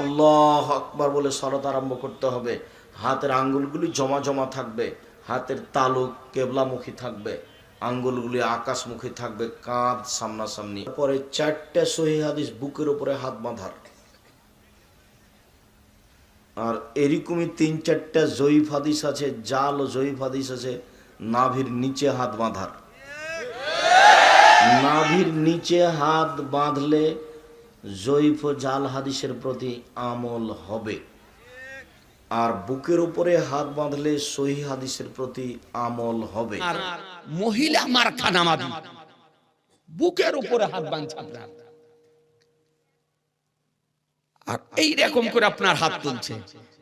আল্লাহ আকবার বলে সরত আরম্ভ করতে হবে। হাতের আঙ্গুলগুলি জমা জমা থাকবে, হাতের তালু কেবলামুখী থাকবে, আঙ্গুলগুলি আকাশমুখী থাকবে কাঁধ সামনাসামনি। পরে চারটে সহি হাদিস বুকের উপরে হাত বাঁধার। আর এরকমই তিন চারটা জয়ীফ হাদিস আছে, জাল ও জয়ীফ হাদিস আছে, নাভির নিচে হাত বাঁধার। নাভির নিচে হাত বাঁধলে জয়ীফ ও জাল হাদিসের প্রতি আমল হবে। আর বুকের উপরে হাত বাঁধলে সহি হাদিসের প্রতি আমল হবে। আর মহিলা মার্কা নামাজি বুকের উপরে হাত বাঁধছে আর এই রকম করে আপনার হাত তুলছে।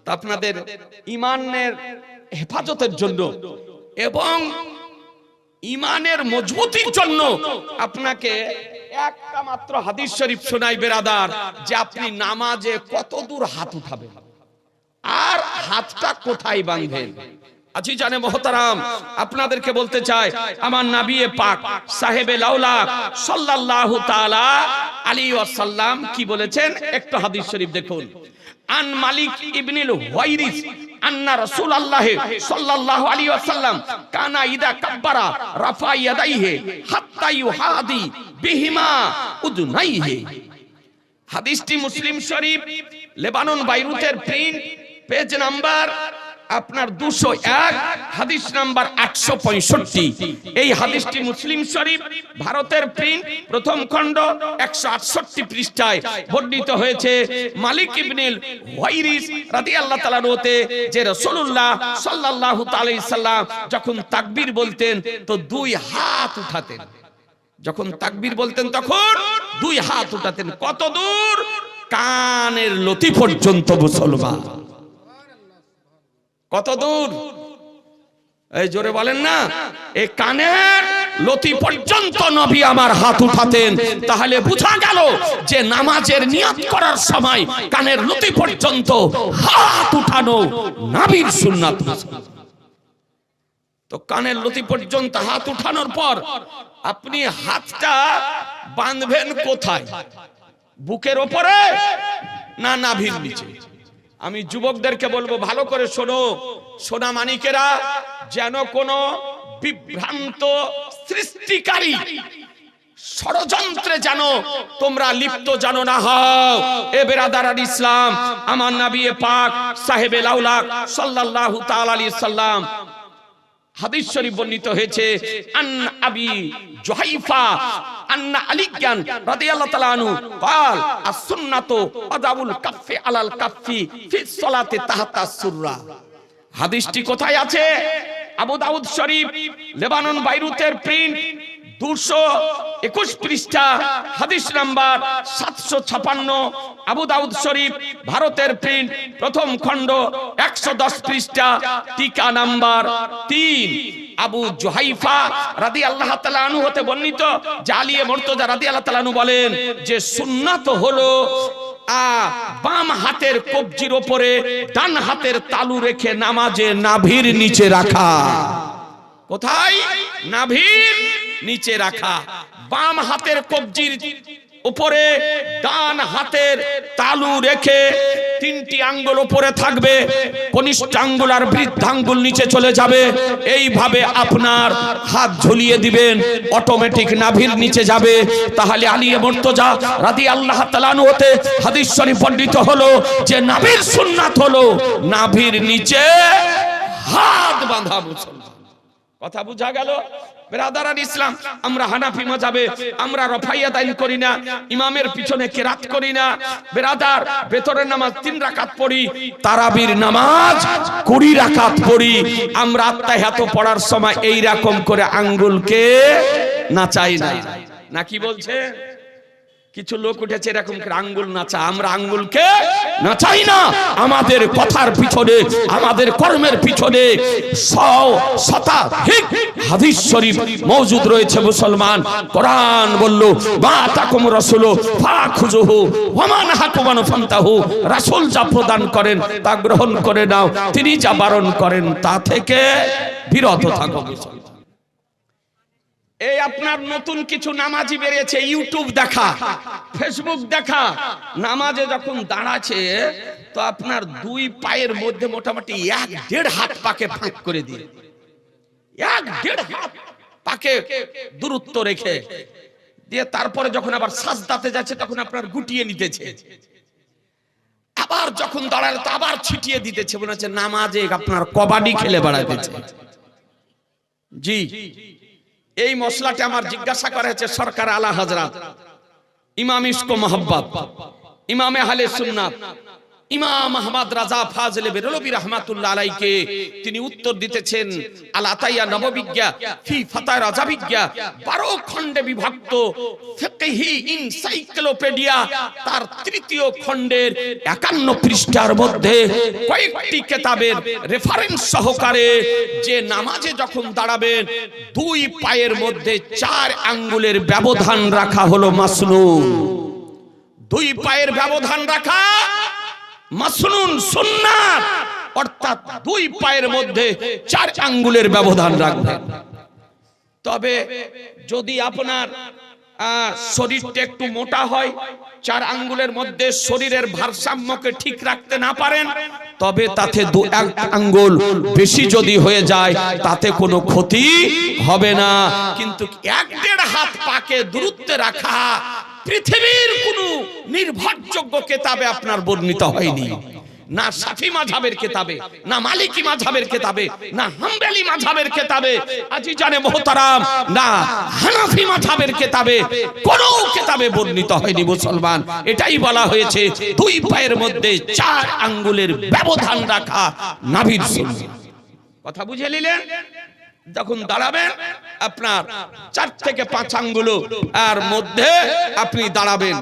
তা আপনাদের ইমানের হেফাজতের জন্য এবং ইমানের মজবুতির জন্য আপনাকে একটা মাত্র হাদিস শরীফ শোনাই বেরাদার, যে আপনি নামাজে কত দূর হাত উঠাবেন? আর হাতটা কোথায় বাঁধবেন? আজি জানে মহতারাম, আপনাদেরকে বলতে চাই, আমার নাবিয়ে পাক সাহেবে লাউলা সাল্লাল্লাহু তাআলা আলাইহি ওয়াসাল্লাম কি বলেছেন? একটু হাদিস শরীফ দেখুন। আন মালিক ইবনিল হুয়াইরিস আন্না রাসূলুল্লাহ সাল্লাল্লাহু আলাইহি ওয়াসাল্লাম কানা ইদা কাব্বারা রাফা ইয়াদাইহি হাত্তা ইউহাদি বিহিমা উদনাইহি। হাদিসটি মুসলিম শরীফ, লেবানন, বাইরুতের প্রিন্ট, পেজ নাম্বার আপনার দুশো এক, হাদিস নাম্বার একশো পঁয়ষট্টি। এই হাদিসটি মুসলিম শরীফ, ভারতের প্রিন্ট প্রথম খণ্ড, একশো আটষট্টি পৃষ্ঠায় বর্ণিত হয়েছে। মালিক ইবনিল ওয়াইরিস রাদিয়াল্লাহু তাআলা রোতে যে রাসূলুল্লাহ সাল্লাল্লাহু তাআলা সাল্লাম যখন তাকবীর বলতেন, তো দুই হাত উঠাতেন। যখন তাকবীর বলতেন তখন দুই হাত উঠাতেন। কত দূর? কানের লতি পর্যন্ত মুসলমান। কত দূর? এই জোরে বলেন না। এই কানের লতি পর্যন্ত নবী আমার হাত উঠাতেন। তাহলে বোঝা গেল যে নামাজের নিয়ত করার সময় কানের লতি পর্যন্ত হাত উঠানো নাবির সুন্নাত। তো কানের লতি পর্যন্ত হাত উঠানোর পর আপনি হাতটা বাঁধবেন কোথায়? বুকের ওপরে না নাভির নিচে? আমি যুবকদেরকে বলব, ভালো করে শোনো। সোনা মানিকেরা যেন কোনো বিভ্রান্ত সৃষ্টিকারী ষড়যন্ত্রে যেন তোমরা লিপ্ত জানো না হও। এ বেরাদার আল ইসলাম, আমার নাবিয়ে পাক সাহেবে লাউলাক সাল্লাল্লাহু তাআলা আলাইহি সাল্লাম হাদিস শরীফ বর্ণিত হয়েছে আন আবি জুহাইফা আন্না আলিয়ান রাদিয়াল্লাহু তাআলা আনহু قال السنه আদাবুল কাফি আলাল কাফি ফি সালাতে তাহাতা সুররা হাদিসটি কোথায় আছে আবু দাউদ শরীফ লেবানন বাইরুতের প্রিন্ট দুশো একুশ পৃষ্ঠা, হাদিস নাম্বার সাতশো ছাপান্ন, আবু দাউদ শরীফ, ভারতের প্রিন্ট প্রথম খণ্ড, একশো দশ পৃষ্ঠা, টিকা নাম্বার তিন। আবু জুহাইফা রাদি আল্লাহ আনু হতে বর্ণিত জালিয়ে মর্তজা রাদি আল্লাহ তালানু বলেন যে সুন্নাত হলো আ বাম হাতের কবজির ওপরে ডান হাতের তালু রেখে নামাজে নাভির নিচে রাখা। কোথায়? নাভির নিচে রাখা, বাম হাতের কবজির উপরে ডান হাতের তালু রেখে তিনটি আঙ্গুল উপরে থাকবে, কনিষ্ঠ আঙ্গুল আর বৃদ্ধাঙ্গুল নিচে চলে যাবে। এইভাবে আপনার হাত ঝুলিয়ে দিবেন অটোমেটিক নাভির নিচে যাবে। তাহলে আলিয়ে মর্তজা রাদি আল্লাহ তালানু হতে হাদিস শরীফ পণ্ডিত হলো যে নাভির সুন্নাত হলো নাভির নিচে হাত বাঁধা মুসলমান। কথা বুঝা গেল? বেরাদারান ইসলাম, আমরা হানাফি মজাবে, আমরা রফাইয়া দায়ী করি না, ইমামের পিছনে কেরাত করি না। বেরাদার, ভেতরের নামাজ তিন রাকাত পড়ি, তারাবির নামাজ কুড়ি রাকাত পড়ি। আমরা আত্মাহাত পড়ার সময় এই রকম করে আঙ্গুলকে নাচাই না। নাকি বলছে? কিছু লোক উঠেছে এরকম আঙ্গুল নাচা আমরা আঙ্গুলকে নাচাই। না আমাদের কথার পিছনে আমাদের কর্মের পিছনে শতাধিক হাদিস শরীফ মওজুদ রয়েছে মুসলমান। কোরআন বলল মা তাকুম রাসূল ফাখুজুহু নাহাকুম আনহু ফান্তাহু রাসূল যা প্রদান করেন তা গ্রহণ করে নাও। তিনি যা বারণ করেন তা থেকে বিরত থাকো এই আপনার নতুন কিছু নামাজি বেরিয়েছে ইউটিউব দেখা ফেসবুক দেখা। নামাজে যখন দাঁড়াচ্ছে, তো আপনার দুই পায়ের মধ্যে মোটামুটি এক দেড় হাত পাকে ফাঁক করে দিয়ে, এক দেড় হাত পাকে দূরত্ব রেখে দিয়ে তারপরে যখন আবার সাজদাতে যাচ্ছে, তখন আপনার গুটিয়ে নিতেছে। আবার যখন দাঁড়ায় তো আবার ছিটিয়ে দিতেছে, মনে হচ্ছে নামাজে আপনার কবাডি খেলে বেড়াতেছে জি। এই মশলাটি আমার জিজ্ঞাসা করা হয়েছে সরকার আলা হাজরাত ইমাম ইস্কো মহব্বত, ইমামে হালে সুন্নাত। ইমাম আহমদ রাজা ফাজলে বেরলবি রহমাতুল্লাহ আলাইকে তিনি উত্তর দিতেছেন, আল আতাইয়া নববিজ্ঞা, ফি ফাতায় রাজাবিজ্ঞা, বারো খণ্ডে বিভক্ত ফিকহি ইনসাইক্লোপিডিয়া, তার তৃতীয় খণ্ডের একান্ন পৃষ্ঠার মধ্যে কয়েকটি কেতাবের রেফারেন্স সহকারে যে নামাজে যখন দাঁড়াবেন, দুই পায়ের মধ্যে চার আঙ্গুলের ব্যবধান রাখা হলো মাসনুন দুই পায়ের ব্যবধান রাখা মাসনুন সুন্নাত। অর্থাৎ দুই পায়ের মধ্যে চার আঙ্গুলের ব্যবধান রাখবেন তবে যদি আপনার শরীরটা একটু মোটা হয়, চার আঙ্গুলের মধ্যে শরীরের ভারসাম্যকে ঠিক রাখতে না পারেন, তবে তাতে দু এক আঙ্গুল বেশি যদি হয়ে যায়, তাতে কোনো ক্ষতি হবে না। কিন্তু এক দেড় হাত পাকে দূরত্বে রাখা পৃথিবীর কোনো নির্ভরযোগ্য কেতাবে আপনার বর্ণিত হয়নি। না সাফি মাঝাবের কেতাবে, না মালিকি মাঝাবের কেতাবে, না হাম্বেলি মাঝাবের কেতাবে আজি জানে মোহতারাম, না হানাফি মাঝাবের কেতাবে কোন কেতাবে বর্ণিত হয়নি মুসলমান। এটাই বলা হয়েছে, দুই পায়ের মধ্যে চার আঙ্গুলের ব্যবধান রাখা নাভির কথা বুঝে নিলেন? যখন দাঁড়াবেন আপনার চার থেকে পাঁচ আঙ্গুলো আর মধ্যে আপনি দাঁড়াবেন।